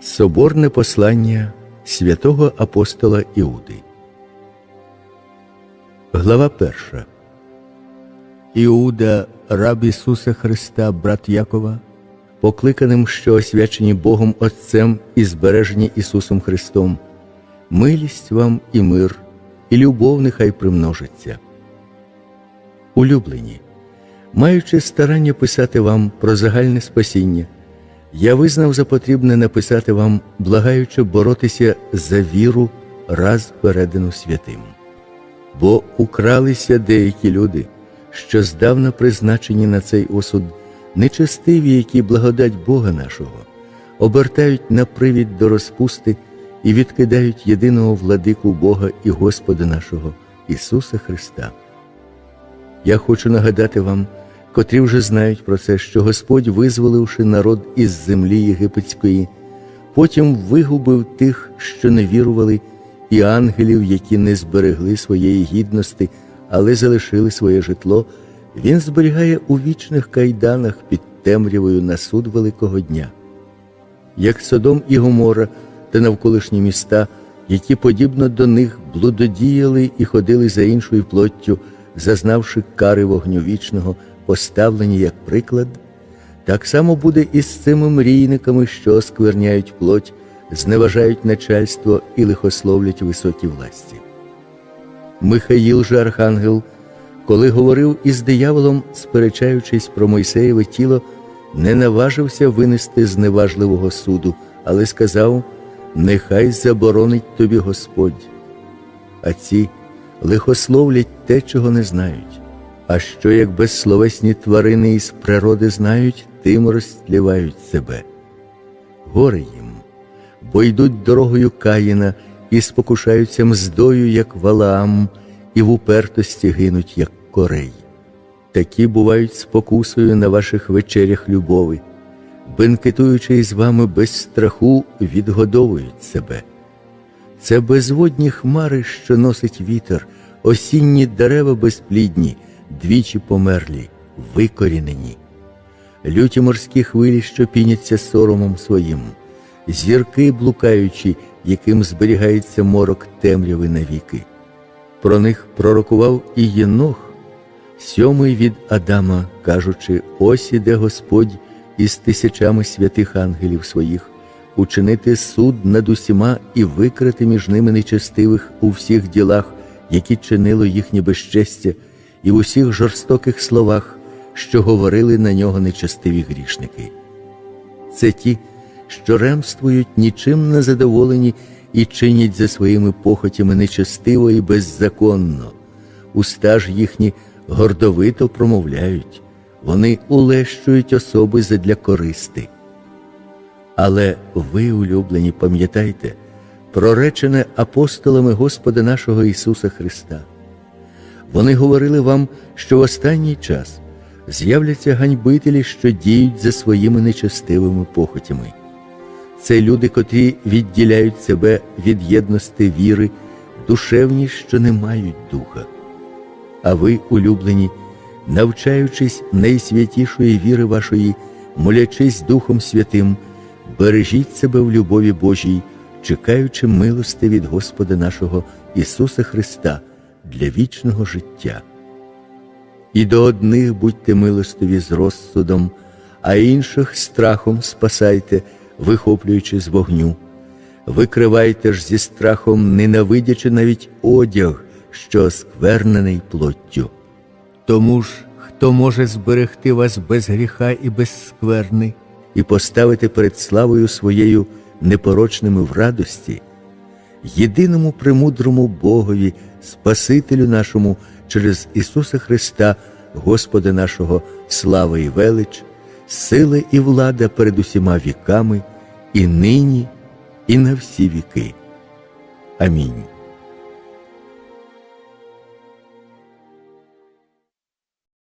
Соборне послання святого апостола Іуди. Глава перша. Іуда, раб Ісуса Христа, брат Якова, покликаним, що освячені Богом Отцем і збережені Ісусом Христом, милість вам і мир, і любов нехай примножиться. Улюблені, маючи старання писати вам про загальне спасіння, я визнав за потрібне написати вам, благаючи боротися за віру, раз передану святим. Бо укралися деякі люди, що здавна призначені на цей осуд, нечестиві, які благодать Бога нашого, обертають на привід до розпусти і відкидають єдиного владику Бога і Господа нашого Ісуса Христа. Я хочу нагадати вам, котрі вже знають про це, що Господь, визволивши народ із землі єгипетської, потім вигубив тих, що не вірували, і ангелів, які не зберегли своєї гідності, але залишили своє житло, Він зберігає у вічних кайданах під темрявою на суд Великого дня. Як Содом і Гомора та навколишні міста, які подібно до них блудодіяли і ходили за іншою плоттю, зазнавши кари вогню вічного, поставлені як приклад, так само буде і з цими мрійниками, що оскверняють плоть, зневажають начальство і лихословлять високі власті. Михаїл же архангел, коли говорив із дияволом, сперечаючись про Мойсеєве тіло, не наважився винести зневажливого суду, але сказав: Нехай заборонить тобі Господь. А ці лихословлять те, чого не знають. А що як безсловесні тварини із природи знають, тим розтлівають себе. Горе їм, бо йдуть дорогою Каїна і спокушаються мздою, як Валаам, і в упертості гинуть, як корей. Такі бувають спокусою на ваших вечерях любови, бенкетуючи із вами без страху, відгодовують себе. Це безводні хмари, що носить вітер, осінні дерева безплідні, двічі померлі, викорінені, люті морські хвилі, що піняться соромом своїм, зірки блукаючі, яким зберігається морок темряви навіки. Про них пророкував і Єнох, сьомий від Адама, кажучи: ось іде Господь із тисячами святих ангелів своїх учинити суд над усіма і викрити між ними нечестивих у всіх ділах, які чинило їхнє безчестя, і в усіх жорстоких словах, що говорили на нього нечестиві грішники. Це ті, що ремствують нічим не задоволені і чинять за своїми похотями нечестиво і беззаконно, уста ж їхні гордовито промовляють, вони улещують особи задля користи. Але ви, улюблені, пам'ятайте, проречене апостолами Господа нашого Ісуса Христа. Вони говорили вам, що в останній час з'являться ганьбителі, що діють за своїми нечестивими похотями. Це люди, котрі відділяють себе від єдності віри, душевні, що не мають духа. А ви, улюблені, навчаючись найсвятішої віри вашої, молячись Духом Святим бережіть себе в любові Божій, чекаючи милости від Господа нашого Ісуса Христа для вічного життя. І до одних будьте милостиві з розсудом, а інших страхом спасайте, вихоплюючи з вогню. Викривайте ж зі страхом, ненавидячи навіть одяг, що осквернений плоттю. Тому ж, хто може зберегти вас без гріха і без скверни, і поставити перед славою своєю непорочними в радості, єдиному премудрому Богові, Спасителю нашому через Ісуса Христа, Господа нашого, слава і велич, сила і влада перед усіма віками, і нині, і на всі віки. Амінь.